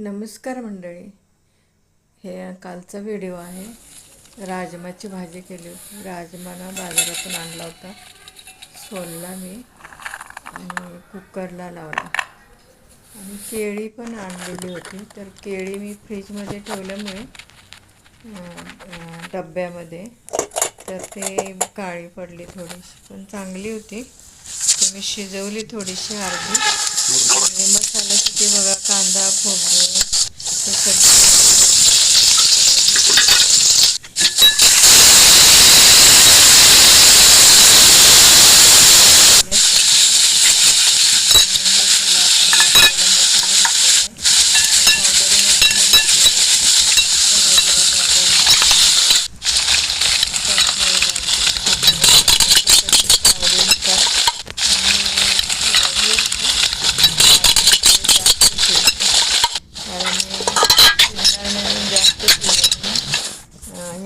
नमस्कार मंडळी. हे कालचा व्हिडिओ आहे. राजमाची भाजी केली होती. राजमाना बाजारातून आणला होता. सोलला मी. आणि कुकरला लावला. आणि केळी पण आणलेली होती. तर केळी मी फ्रीजमध्ये ठेवल्यामुळे डब्यामध्ये. तर ते काळी पडली थोडीशी. पण चांगली होती. मी शिजवली थोडीशी अर्धी आणि मसाल्यासाठी बघा कांदा खोबरं हे सगळं.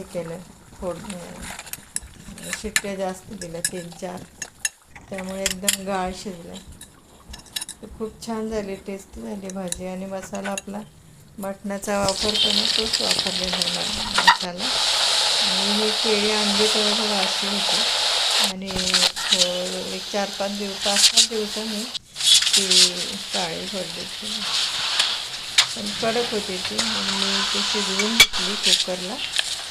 हे केलं. फोड शिट्ट्या जास्त दिल्या तीन चार. त्यामुळे एकदम गाळ शिजलं तर खूप छान झाली टेस्टी झाली भाजी. आणि मसाला आपला मटणाचा वापरतो ना तोच वापरलेला जाणार मसाला. आणि हे केळी आणली तेव्हा अशी होती. आणि एक चार पाच दिवस पाच सात दिवसांनी ती काळी पडली. पण कडक होती ती. मी ती शिजवून घेतली कुकरला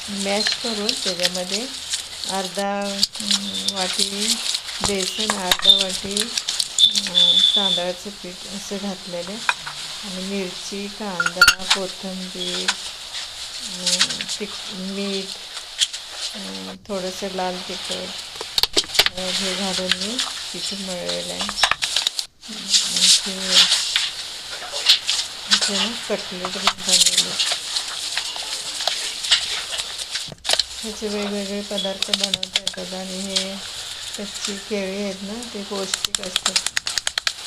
मॅश करून त्याच्यामध्ये अर्धा वाटी बेसन अर्धा वाटी तांदळाचं पीठ असं घातलेलं आणि मिरची कांदा कोथिंबीर तिख मीठ थोडंसं लाल तिखट हे घालून मी तिथे मळलेलं आहे. आणखी कटलेट बनवले. ह्याचे वेगवेगळे पदार्थ बनवता येतात आणि हे कच्ची केळी आहेत ना ते पौष्टिक असतात.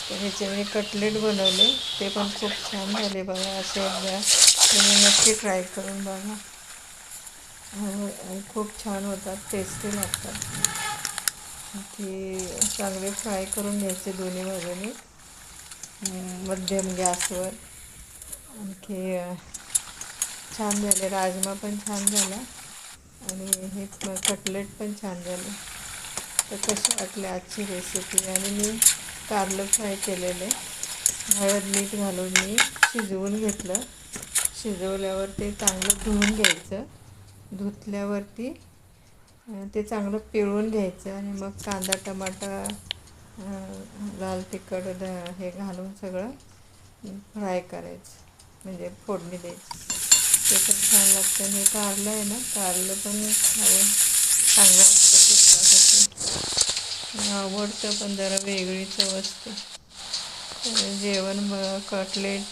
तर ह्याचे मी कटलेट बनवले ते पण खूप छान झाले बघा असे एकदा तुम्ही नक्की ट्राय करून बघा. आणि खूप छान होतात टेस्टी लागतात. ते चांगले फ्राय करून घ्यायचे दोन्ही बाजूने. मध्यम गॅसवर. आणखी छान झाले राजमा पण छान झाला. आणि हे कटलेट पण छान झाले. तर कशी वाटली आजची रेसिपी आणि मी कारलं फ्राय केलेले. हळद मीठ घालून मी शिजवून घेतलं. शिजवल्यावर ते चांगलं धुवून घ्यायचं. धुतल्यावरती ते चांगलं पिळून घ्यायचं आणि मग कांदा टमाटा लाल तिखट द- हे घालून सगळं फ्राय करायचं. म्हणजे फोडणी द्यायची. ते पण छान लागतं आणि हे कारलं आहे ना कारलं पण खावं चांगलं असतं पित्तासाठी आवडतं पण जरा वेगळी चव असते जेवण कटलेट